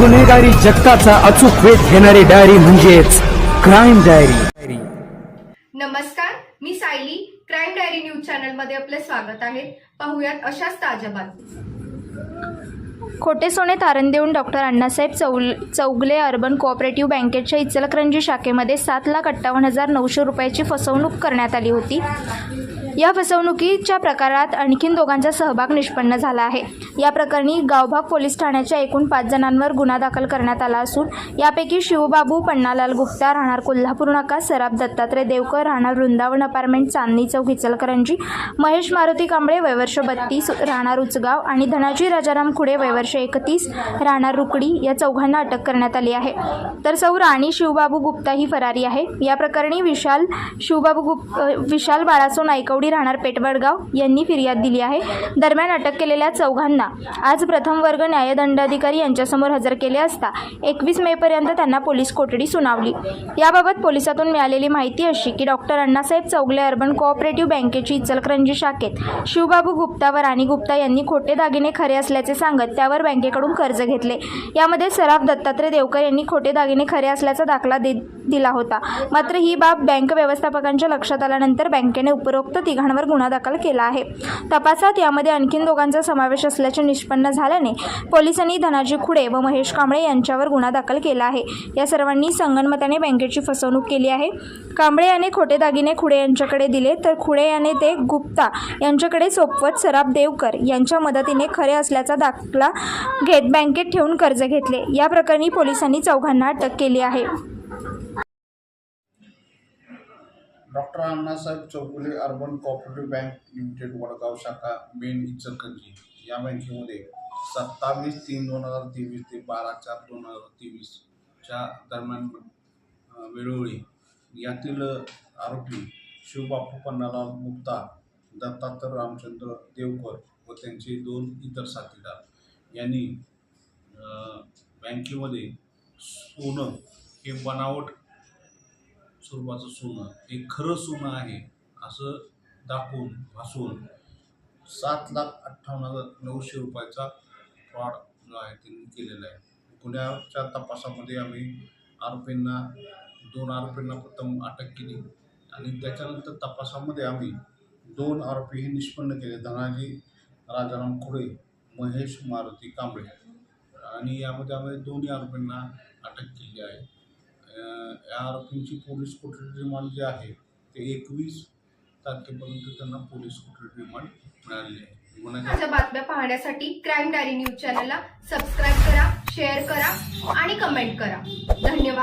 गुन्हेगारी जगताचा अचूक वेध घेणारी डायरी म्हणजेच क्राईम डायरी नमस्कार मी सायली. क्राईम डायरी न्यूज चॅनलमध्ये आपले स्वागत आहे. पाहुयात अशाच ताज्या बातमी खोटे सोने तारण देऊन doctor Annasaheb Chaul Chougale urban cooperative बँकेच्या इचलकरंजी शाखेमध्ये सात लाख अठ्ठावन्न हजार नऊशे रुपयाची फसवणूक करण्यात आली होती. या फसवणुकीच्या प्रकारात आणखीन दोघांचा सहभाग निष्पन्न झाला आहे. या प्रकरणी गावभाग पोलीस ठाण्याच्या एकूण पाच जणांवर गुन्हा दाखल करण्यात आला असून यापैकी शिवबाबू पन्नालाल गुप्ता राहणार कोल्हापूर नाका सराफ दत्तात्रय देवकर राहणार वृंदावन अपार्टमेंट चांदणी चौक इचलकरंजी महेश मारुती कांबळे वयवर्ष बत्तीस राहणार उचगाव आणि धनाजी राजाराम खुडे वयवर्ष एकतीस राहणार रुकडी या चौघांना अटक करण्यात आली आहे. तर सौ राणी शिवबाबू गुप्ता ही फरारी आहे. या प्रकरणी विशाल शिवबाबू गुप विशाल बाळासो नायकव राहणार पेटवडगाव यांनी फिर्याद दिली आहे. दरम्यान अटक केलेल्या चौघांना आज प्रथम वर्ग न्यायदंडाधिकारी यांच्यासमोर हजर केले असता एकवीस मेपर्यंत त्यांना पोलीस कोठडी सुनावली. याबाबत पोलिसातून मिळालेली माहिती अशी की doctor Annasaheb Chougale urban cooperative बँकेची इचलकरंजी शाखेत शिवबाबू गुप्ता व राणी गुप्ता यांनी खोटे दागिने खरे असल्याचे सांगत त्यावर बँकेकडून कर्ज घेतले. यामध्ये सराफ दत्तात्रय देवकर यांनी खोटे दागिने खरे असल्याचा दाखला दे दिला होता. मात्र ही बाब बँक व्यवस्थापकांच्या लक्षात आल्यानंतर बँकेने उपरोक्त तिघांवर गुन्हा दाखल केला आहे. तपासात यामध्ये आणखीन दोघांचा समावेश असल्याचे निष्पन्न झाल्याने पोलिसांनी धनाजी खुडे व महेश कांबळे यांच्यावर गुन्हा दाखल केला आहे. या सर्वांनी संगनमताने बँकेची फसवणूक केली आहे. कांबळे याने खोटे दागिने खुडे यांच्याकडे दिले तर खुडे याने ते गुप्ता यांच्याकडे सोपवत सराब देवकर यांच्या मदतीने खरे असल्याचा दाखला घेत बँकेत ठेवून कर्ज घेतले. या प्रकरणी पोलिसांनी चौघांना अटक केली आहे. Doctor Annasaheb Chougule urban cooperative bank limited Vadgaon शाखा मेन इचलकरंजी. या बँकेमध्ये सत्तावीस तीन दोन हजार तेवीस ते बारा चार दोन हजार तेवीसच्या दरम्यान वेळोवेळी यातील आरोपी शिवबापू पन्नालाल गुप्ता दत्तात्रय रामचंद्र देवकर व त्यांचे दोन इतर साथीदार यांनी बँकेमध्ये सोनं हे बनावट स्वरूपाचं सोनं हे खरं सोनं आहे असं दाखवून भासून सात लाख अठ्ठावन्न हजार नऊशे रुपयाचा फ्रॉड जो आहे त्यांनी केलेला आहे. गुन्ह्याच्या तपासामध्ये आम्ही आरोपींना दोन आरोपींना प्रथम अटक केली आणि त्याच्यानंतर तपासामध्ये आम्ही दोन आरोपी हे निष्पन्न केले. धनाजी राजाराम खुडे महेश मारुती कांबळे आणि यामध्ये आम्ही दोन्ही आरोपींना अटक केली आहे. या आरोपींची पोलीस कोठडी रिमांड जे आहे ते एकवीस तारखेपर्यंत त्यांना पोलीस कोठडी रिमांड मिळाली आहे. अशा बातम्या पाहण्यासाठी क्राईम डायरी न्यूज चॅनलला सबस्क्राईब करा शेअर करा आणि कमेंट करा. धन्यवाद.